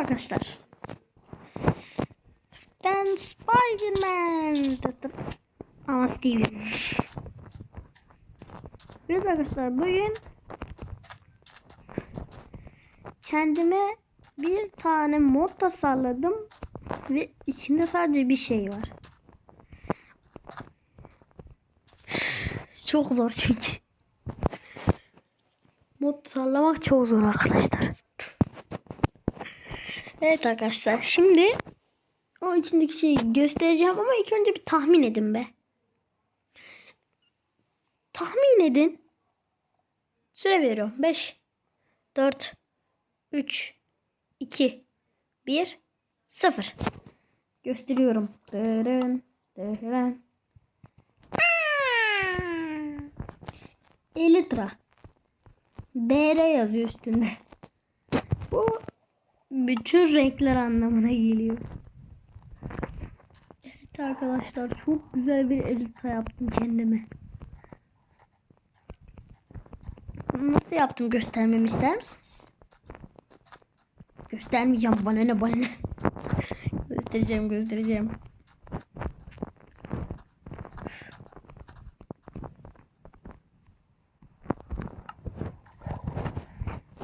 arkadaşlar. Ben Spiderman. Ama Steven. Evet arkadaşlar bugün kendime bir tane mod tasarladım ve içinde sadece bir şey var. Çok zor çünkü. Mod tasarlamak çok zor arkadaşlar. Evet arkadaşlar şimdi o içindeki şeyi göstereceğim ama ilk önce bir tahmin edin be. Tahmin edin. Süre veriyorum. 5 4 3 2 1 0 Gösteriyorum. Dırın, dırın. Elitra. BR yazıyor üstünde. Bu bütün renkler anlamına geliyor. Evet arkadaşlar çok güzel bir elita yaptım kendime. Nasıl yaptım göstermemi ister misiniz? Göstermeyeceğim bana ne bana ne. göstereceğim göstereceğim.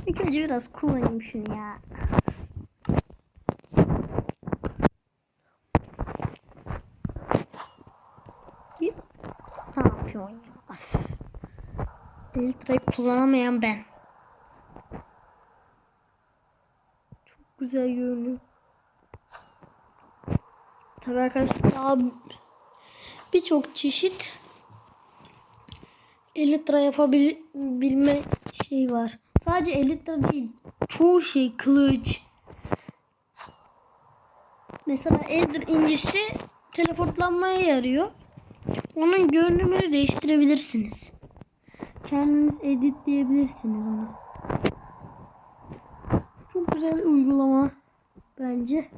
İlk önce biraz kullanayım şunu ya. Bir- Ne yapıyorsun ya? Eltra'yı kullanamayan ben. Çok güzel görünüyor. Tabii arkadaşlar daha birçok çeşit Elitra yapabilme şey var. Sadece Elitra değil. Çoğu şey kılıç. Mesela Ender incisi teleportlanmaya yarıyor. Onun görünümünü değiştirebilirsiniz. Kendiniz editleyebilirsiniz onu. Çok güzel uygulama bence.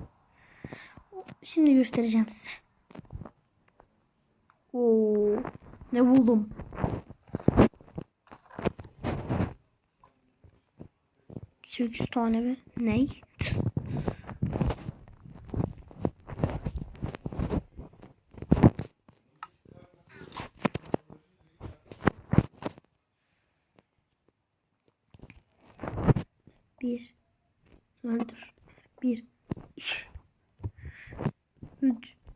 Şimdi göstereceğim size. Oo, ne buldum? Sekiz tane mi? Ney?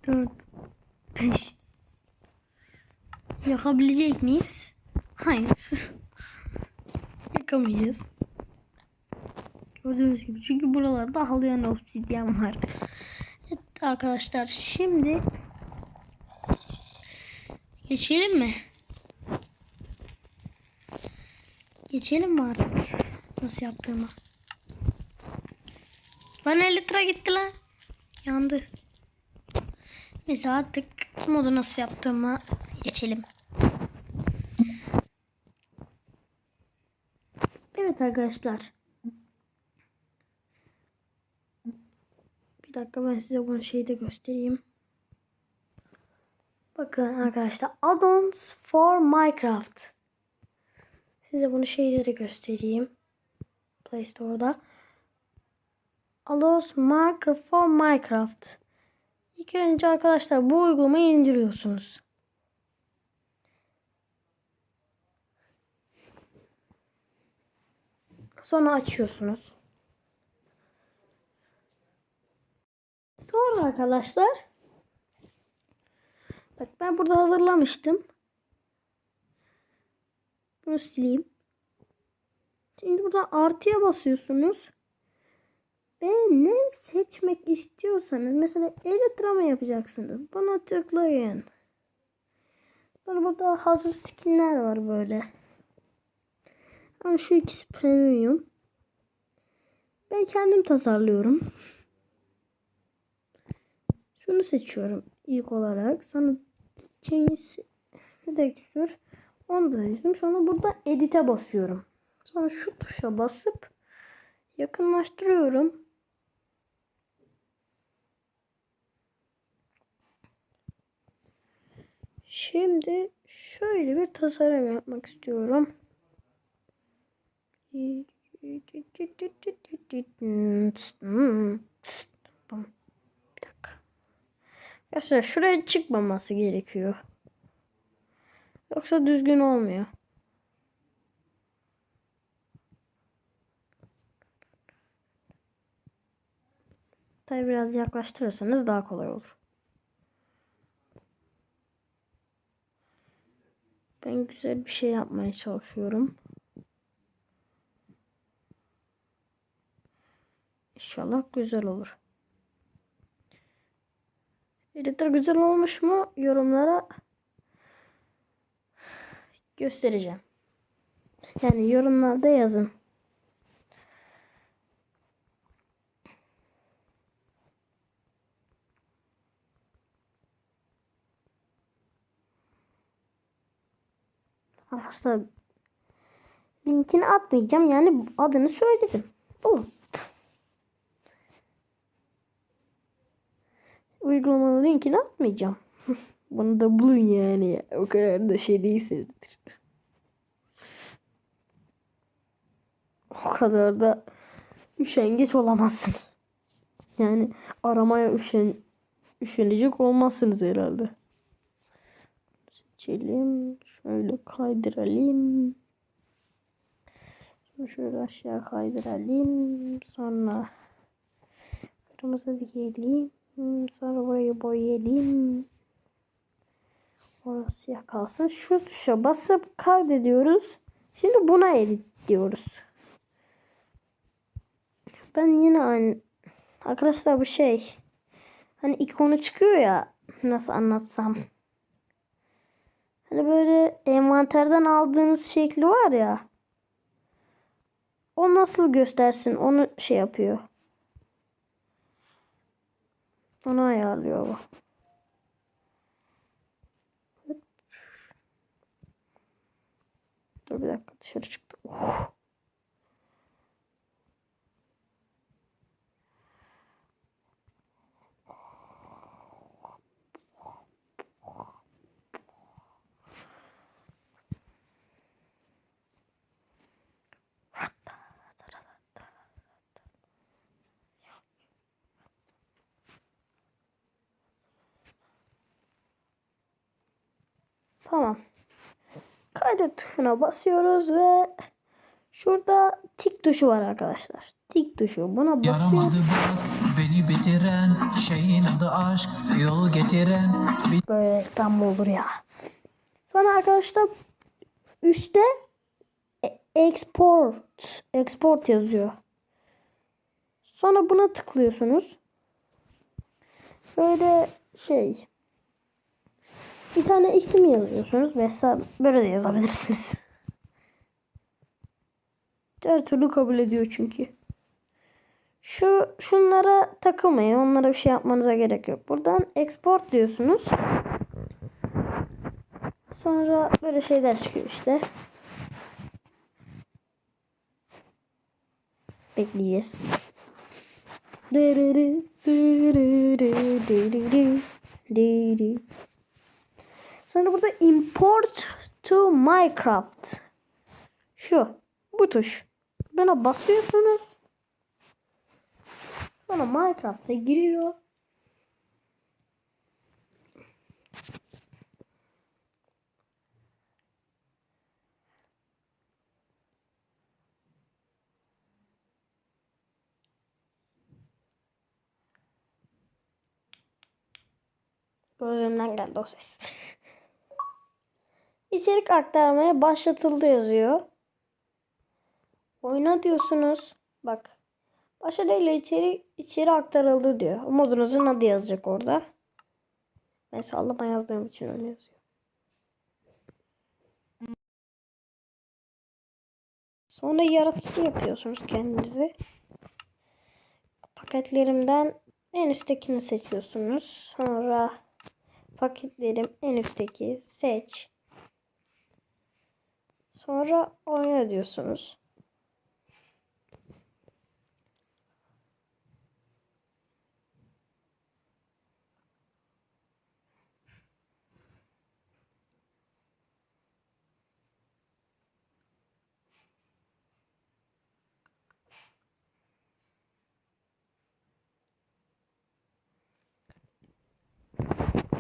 4, 5. Yakabilecek miyiz? Hayır. Yakamayacağız. Gördüğünüz gibi. Çünkü buralarda halayan obsidyen var. Evet arkadaşlar şimdi geçelim mi? Geçelim mi artık? Nasıl yaptığımı. Lan 50 lira gitti lan. Yandı. Neyse artık modu nasıl yaptığımı geçelim. Evet arkadaşlar. Bir dakika ben size bunu şeyi de göstereyim. Bakın arkadaşlar. Add-ons for Minecraft. Size bunu şeyde de göstereyim. Play Store'da. Minecraft for Minecraft. İlk önce arkadaşlar bu uygulamayı indiriyorsunuz. Sonra açıyorsunuz. Sonra arkadaşlar bak ben burada hazırlamıştım. Bunu sileyim. Şimdi burada artıya basıyorsunuz. Ve ne seçmek istiyorsanız mesela Elytra mı yapacaksınız? Buna tıklayın. Sonra burada hazır skinler var böyle. Ama şu ikisi premium. Ben kendim tasarlıyorum. Şunu seçiyorum ilk olarak. Sonra change texture. Onu da seçtim. Sonra burada edit'e basıyorum. Sonra şu tuşa basıp yakınlaştırıyorum. Şimdi şöyle bir tasarım yapmak istiyorum. Bir dakika. Arkadaşlar şuraya çıkmaması gerekiyor. Yoksa düzgün olmuyor. Tabi biraz yaklaştırırsanız daha kolay olur. Ben güzel bir şey yapmaya çalışıyorum. İnşallah güzel olur. Editor güzel olmuş mu yorumlara göstereceğim. Yani yorumlarda yazın. Aslında linkini atmayacağım. Yani adını söyledim. Bu. Uygulamanın linkini atmayacağım. Bunu da bulun yani. O kadar da şey değilsinizdir. O kadar da üşengeç olamazsınız. Yani aramaya üşen üşenecek olmazsınız herhalde. Seçelim. Şöyle kaydıralım. Sonra şöyle aşağı kaydıralım. Sonra kırmızı diyelim. Sonra burayı boyayalım. Orası siyah kalsın. Şu tuşa basıp kaydediyoruz. Şimdi buna edit diyoruz. Ben yine aynı arkadaşlar bu şey hani ikonu çıkıyor ya nasıl anlatsam. Hani böyle envanterden aldığınız şekli var ya. O nasıl göstersin onu şey yapıyor. Onu ayarlıyor bu. Dur bir dakika dışarı çıktı. Oh. Tamam. Kaydet tuşuna basıyoruz ve şurada tik tuşu var arkadaşlar. Tik tuşu. Buna Yaramadı basıyoruz. bak beni bitiren şeyin adı aşk yol getiren Böyle tam olur ya. Sonra arkadaşlar üstte e- export export yazıyor. Sonra buna tıklıyorsunuz. Böyle şey bir tane isim yazıyorsunuz. Mesela böyle de yazabilirsiniz. Her türlü kabul ediyor çünkü. Şu şunlara takılmayın. Onlara bir şey yapmanıza gerek yok. Buradan export diyorsunuz. Sonra böyle şeyler çıkıyor işte. Bekleyeceğiz. Sonra burada import to Minecraft. Şu. Bu tuş. Buna basıyorsunuz. Sonra Minecraft'a giriyor. Gözümden geldi o ses. İçerik aktarmaya başlatıldı yazıyor. Oyna diyorsunuz. Bak. Başarıyla içeri, içeri aktarıldı diyor. Modunuzun adı yazacak orada. Ben sallama yazdığım için öyle yazıyor. Sonra yaratıcı yapıyorsunuz kendinizi. Paketlerimden en üsttekini seçiyorsunuz. Sonra paketlerim en üstteki seç. Sonra oyna diyorsunuz.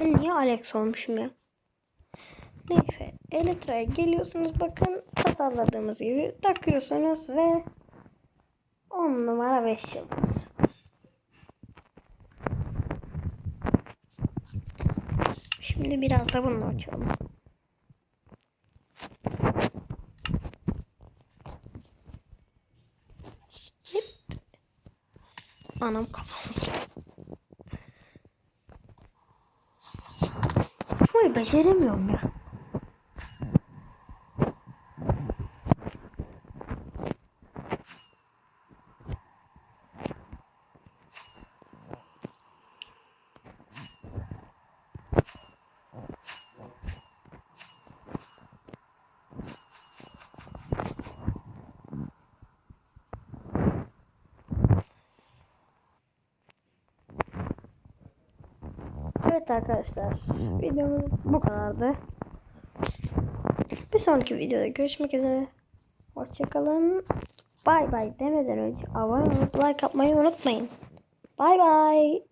Ben niye Alex olmuşum ya? Neyse Elytra'ya geliyorsunuz bakın. Tasarladığımız gibi takıyorsunuz ve 10 numara 5 yıldız. Şimdi biraz da bunu açalım. Anam kafam. Uçmayı beceremiyorum ya. Evet arkadaşlar videomuz bu kadardı. Bir sonraki videoda görüşmek üzere. Hoşçakalın. Bay bay demeden önce abone olup like atmayı unutmayın. Bay bay.